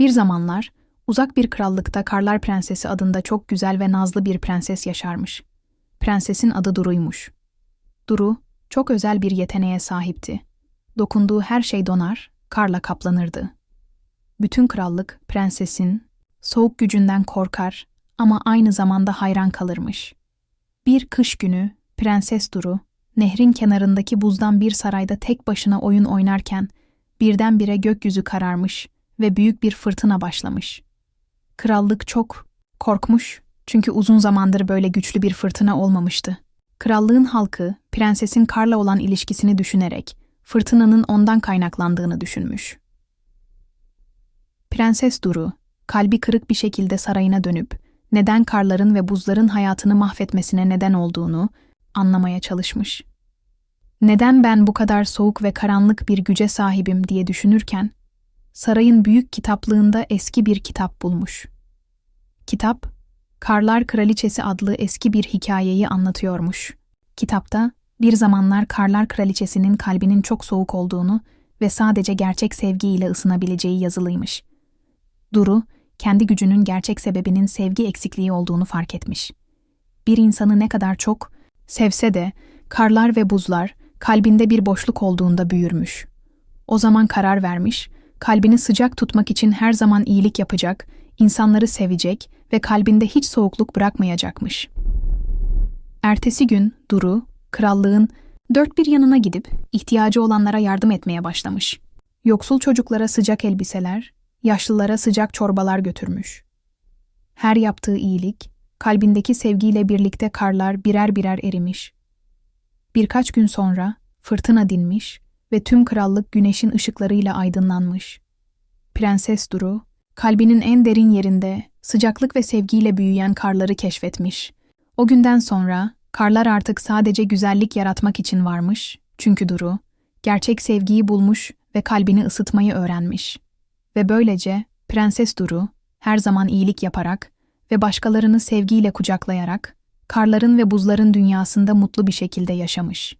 Bir zamanlar uzak bir krallıkta Karlar Prensesi adında çok güzel ve nazlı bir prenses yaşarmış. Prensesin adı Duru'ymuş. Duru çok özel bir yeteneğe sahipti. Dokunduğu her şey donar, karla kaplanırdı. Bütün krallık prensesin soğuk gücünden korkar ama aynı zamanda hayran kalırmış. Bir kış günü Prenses Duru nehrin kenarındaki buzdan bir sarayda tek başına oyun oynarken birdenbire gökyüzü kararmış ve büyük bir fırtına başlamış. Krallık çok korkmuş çünkü uzun zamandır böyle güçlü bir fırtına olmamıştı. Krallığın halkı prensesin karla olan ilişkisini düşünerek fırtınanın ondan kaynaklandığını düşünmüş. Prenses Duru, kalbi kırık bir şekilde sarayına dönüp neden karların ve buzların hayatını mahvetmesine neden olduğunu anlamaya çalışmış. Neden ben bu kadar soğuk ve karanlık bir güce sahibim diye düşünürken, sarayın büyük kitaplığında eski bir kitap bulmuş. Kitap, Karlar Kraliçesi adlı eski bir hikayeyi anlatıyormuş. Kitapta, bir zamanlar Karlar Kraliçesi'nin kalbinin çok soğuk olduğunu ve sadece gerçek sevgiyle ısınabileceği yazılıymış. Duru, kendi gücünün gerçek sebebinin sevgi eksikliği olduğunu fark etmiş. Bir insanı ne kadar çok sevse de karlar ve buzlar kalbinde bir boşluk olduğunda büyürmüş. O zaman karar vermiş, kalbini sıcak tutmak için her zaman iyilik yapacak, insanları sevecek ve kalbinde hiç soğukluk bırakmayacakmış. Ertesi gün Duru, krallığın dört bir yanına gidip ihtiyacı olanlara yardım etmeye başlamış. Yoksul çocuklara sıcak elbiseler, yaşlılara sıcak çorbalar götürmüş. Her yaptığı iyilik, kalbindeki sevgiyle birlikte karlar birer birer erimiş. Birkaç gün sonra fırtına dinmiş ve tüm krallık güneşin ışıklarıyla aydınlanmış. Prenses Duru, kalbinin en derin yerinde sıcaklık ve sevgiyle büyüyen karları keşfetmiş. O günden sonra karlar artık sadece güzellik yaratmak için varmış, çünkü Duru, gerçek sevgiyi bulmuş ve kalbini ısıtmayı öğrenmiş. Ve böylece Prenses Duru, her zaman iyilik yaparak ve başkalarını sevgiyle kucaklayarak, karların ve buzların dünyasında mutlu bir şekilde yaşamış.